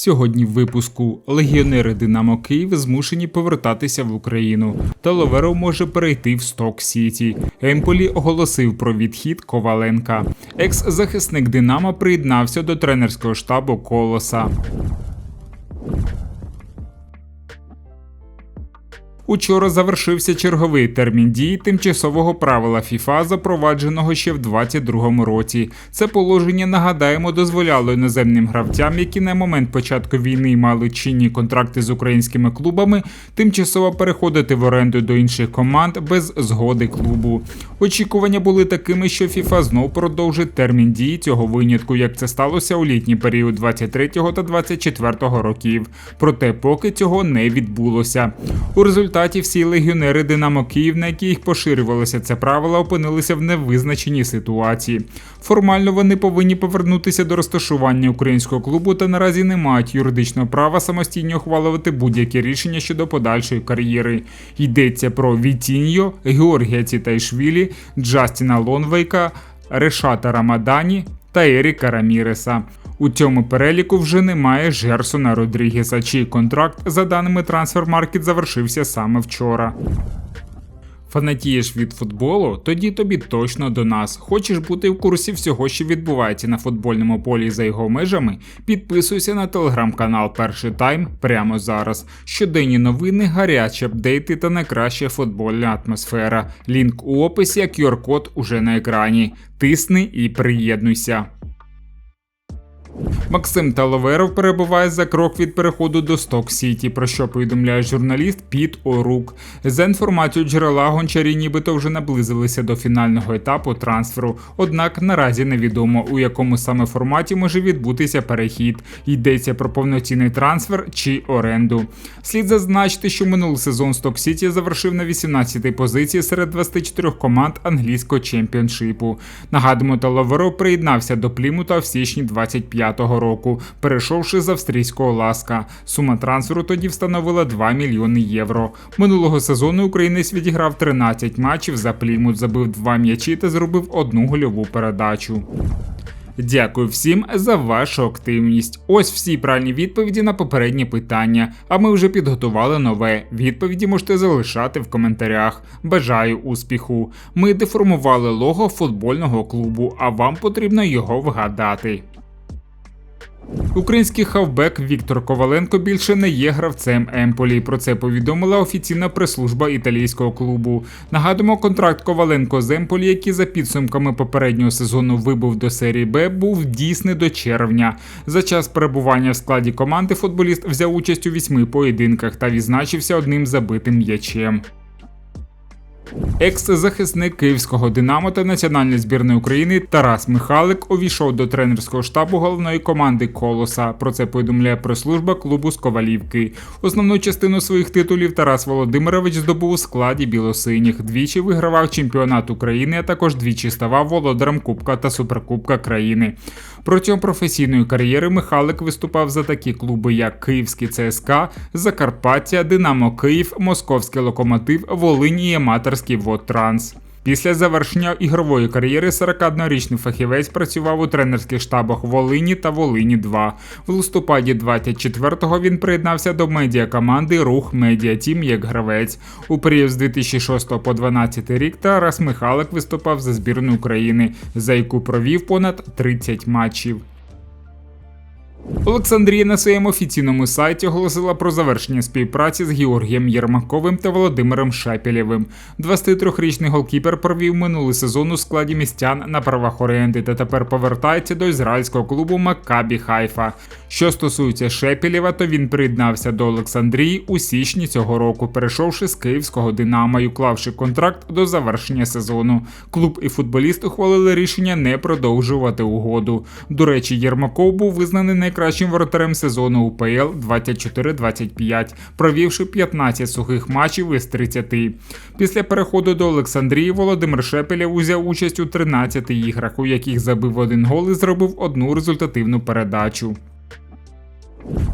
Сьогодні в випуску легіонери Динамо Київ змушені повертатися в Україну. Та Ловеро може перейти в Сток Сіті. Емполі оголосив про відхід Коваленка. Екс-захисник Динамо приєднався до тренерського штабу Колоса. Учора завершився черговий термін дії тимчасового правила ФІФА, запровадженого ще в 2022 році. Це положення нагадаємо дозволяло іноземним гравцям, які на момент початку війни мали чинні контракти з українськими клубами, тимчасово переходити в оренду до інших команд без згоди клубу. Очікування були такими, що ФІФА знов продовжить термін дії цього винятку, як це сталося у літній період 23 та 24 років. Проте поки цього не відбулося. У результаті всі легіонери Динамо Київ, на яких поширювалося це правило, опинилися в невизначеній ситуації. Формально вони повинні повернутися до розташування українського клубу та наразі не мають юридичного права самостійно ухвалювати будь-які рішення щодо подальшої кар'єри. Йдеться про Вітіньо, Георгія Цітайшвілі, Джастіна Лонвейка, Решата Рамадані та Еріка Раміреса. У цьому переліку вже немає Жерсона Родрігеса, чий контракт, за даними Трансфермаркет, завершився саме вчора. Фанатієш від футболу? Тоді тобі точно до нас. Хочеш бути в курсі всього, що відбувається на футбольному полі за його межами? Підписуйся на телеграм-канал Перший Тайм прямо зараз. Щоденні новини, гарячі апдейти та найкраща футбольна атмосфера. Лінк у описі, а QR-код уже на екрані. Тисни і приєднуйся. Максим Таловеров перебуває за крок від переходу до Сток Сіті, про що повідомляє журналіст Піт Орук. За інформацією джерела гончарі нібито вже наблизилися до фінального етапу трансферу. Однак наразі невідомо, у якому саме форматі може відбутися перехід. Йдеться про повноцінний трансфер чи оренду. Слід зазначити, що минулий сезон Сток Сіті завершив на 18-й позиції серед 24 команд англійського чемпіоншипу. Нагадуємо, Таловеров приєднався до Плімута в січні 25-го року, перейшовши з австрійського ласка. Сума трансферу тоді встановила 2 мільйони євро. Минулого сезону українець відіграв 13 матчів за Плімут, забив 2 м'ячі та зробив одну гольову передачу. Дякую всім за вашу активність. Ось всі правильні відповіді на попередні питання. А ми вже підготували нове. Відповіді можете залишати в коментарях. Бажаю успіху! Ми деформували лого футбольного клубу, а вам потрібно його вгадати. Український хавбек Віктор Коваленко більше не є гравцем Емполі. Про це повідомила офіційна прес-служба італійського клубу. Нагадуємо, контракт Коваленко з Емполі, який за підсумками попереднього сезону вибув до серії Б, був дійсний до червня. За час перебування в складі команди футболіст взяв участь у вісьми поєдинках та відзначився одним забитим м'ячем. Екс-захисник київського Динамо та національної збірної України Тарас Михалик увійшов до тренерського штабу головної команди Колоса. Про це повідомляє прес-служба клубу з Ковалівки. Основну частину своїх титулів Тарас Володимирович здобув у складі білосиніх. Двічі вигравав чемпіонат України, а також двічі ставав володарем Кубка та Суперкубка країни. Протягом професійної кар'єри Михалик виступав за такі клуби, як Київський ЦСКА, Закарпаття, Динамо Київ, Московський Локомотив, Волинь і Аматорський Водтранс. Після завершення ігрової кар'єри 41-річний фахівець працював у тренерських штабах Волині та Волині 2. В листопаді 24-го він приєднався до медіакоманди Рух Медіа Тім як гравець. У період з 2006 по 2012 рік Тарас Михалик виступав за збірну України, за яку провів понад 30 матчів. Олександрія на своєму офіційному сайті оголосила про завершення співпраці з Георгієм Єрмаковим та Володимиром Шапілєвим. 23-річний голкіпер провів минулий сезон у складі містян на правах оренди та тепер повертається до ізраїльського клубу Маккабі Хайфа. Що стосується Шепілєва, то він приєднався до Олександрії у січні цього року, перейшовши з київського Динамо і уклавши контракт до завершення сезону. Клуб і футболіст ухвалили рішення не продовжувати угоду. До речі, Єрмаков був визнаний найкращим воротарем сезону УПЛ 24-25, провівши 15 сухих матчів із 30. Після переходу до Олександрії Володимир Шепелєв узяв участь у 13 іграх, у яких забив один гол і зробив одну результативну передачу.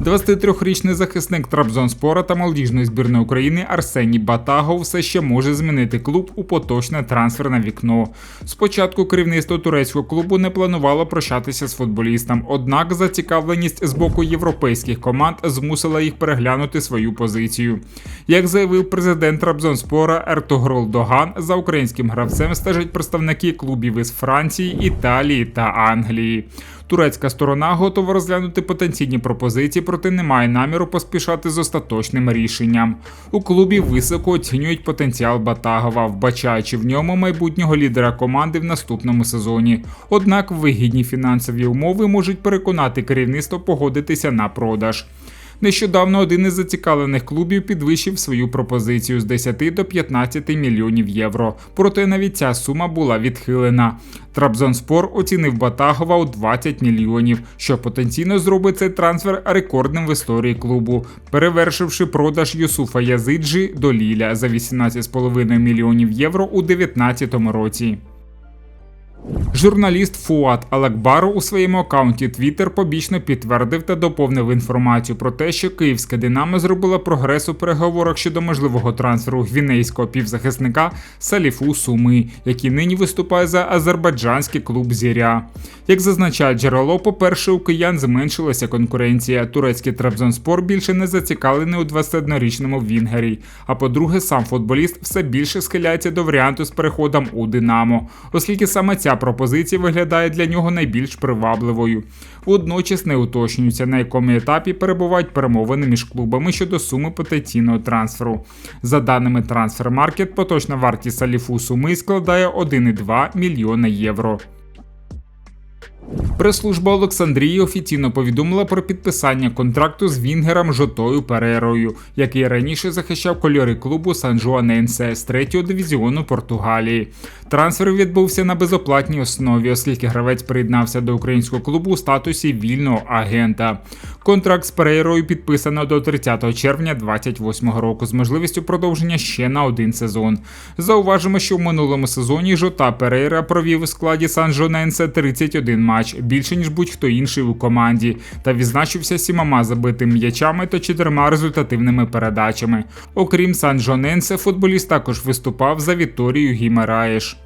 23-річний захисник Трабзонспора та молодіжної збірної України Арсеній Батагов все ще може змінити клуб у поточне трансферне вікно. Спочатку керівництво турецького клубу не планувало прощатися з футболістом, однак зацікавленість з боку європейських команд змусила їх переглянути свою позицію. Як заявив президент Трабзонспора Ертогрол Доган, за українським гравцем стежать представники клубів із Франції, Італії та Англії. Турецька сторона готова розглянути потенційні пропозиції, проте не має наміру поспішати з остаточним рішенням. У клубі високо оцінюють потенціал Батагова, вбачаючи в ньому майбутнього лідера команди в наступному сезоні. Однак вигідні фінансові умови можуть переконати керівництво погодитися на продаж. Нещодавно один із зацікавлених клубів підвищив свою пропозицію з 10 до 15 мільйонів євро. Проте навіть ця сума була відхилена. Трабзонспор оцінив Батагова у 20 мільйонів, що потенційно зробить цей трансфер рекордним в історії клубу, перевершивши продаж Юсуфа Язиджі до Ліля за 18,5 мільйонів євро у 2019 році. Журналіст Фуат Алекбару у своєму аккаунті Twitter побічно підтвердив та доповнив інформацію про те, що київське Динамо зробило прогрес у переговорах щодо можливого трансферу гвінейського півзахисника Саліфу Суми, який нині виступає за азербайджанський клуб Зіря. Як зазначає джерело, по-перше, у киян зменшилася конкуренція. Турецький Трабзонспор більше не зацікавлений у 21-річному Вінгері. А по-друге, сам футболіст все більше схиляється до варіанту з переходом у Динамо, оскільки саме ця пропозиція виглядає для нього найбільш привабливою. Водночас не уточнюється, на якому етапі перебувають перемовини між клубами щодо суми потенційного трансферу. За даними Transfermarkt, поточна вартість Саліфу суми складає 1,2 мільйона євро. Прес-служба Олександрії офіційно повідомила про підписання контракту з Вінгером Жотою Перерою, який раніше захищав кольори клубу Сан Жуаненсе з третього дивізіону Португалії. Трансфер відбувся на безоплатній основі, оскільки гравець приєднався до українського клубу у статусі вільного агента. Контракт з Перейрою підписано до 30 червня 2028 року з можливістю продовження ще на один сезон. Зауважимо, що в минулому сезоні Жота Перейра провів у складі Сан Жоненсе 31 матч, більше ніж будь-хто інший у команді, та відзначився сімома забитими м'ячами та чотирма результативними передачами. Окрім Сан Жоненсе, футболіст також виступав за Віторію Гімараєш.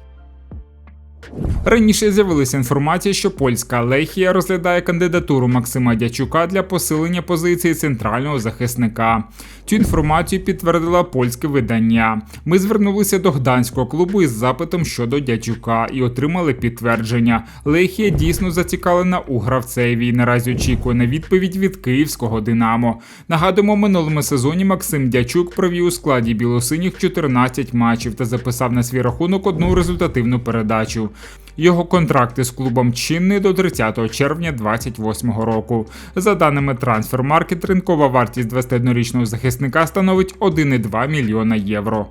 Раніше з'явилася інформація, що польська Лехія розглядає кандидатуру Максима Дячука для посилення позиції центрального захисника. Цю інформацію підтвердила польське видання. Ми звернулися до гданського клубу із запитом щодо Дячука і отримали підтвердження. Лехія дійсно зацікавлена у гравцеві і наразі очікує на відповідь від київського Динамо. Нагадуємо, минулому сезоні Максим Дячук провів у складі білосиніх 14 матчів та записав на свій рахунок одну результативну передачу. Його контракти з клубом чинний до 30 червня 2028 року. За даними Transfermarkt, ринкова вартість 21-річного захисника становить 1,2 мільйона євро.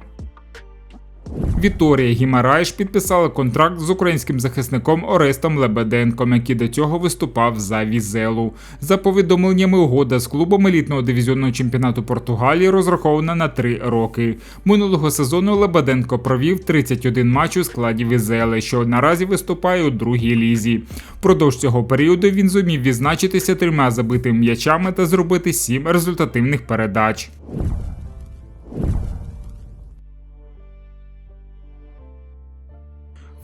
Віторія Гімарайш підписала контракт з українським захисником Орестом Лебеденком, який до цього виступав за Візелу. За повідомленнями угода з клубом елітного дивізіонного чемпіонату Португалії розрахована на три роки. Минулого сезону Лебеденко провів 31 матч у складі Візели, що наразі виступає у другій лізі. Впродовж цього періоду він зумів відзначитися трьома забитими м'ячами та зробити сім результативних передач.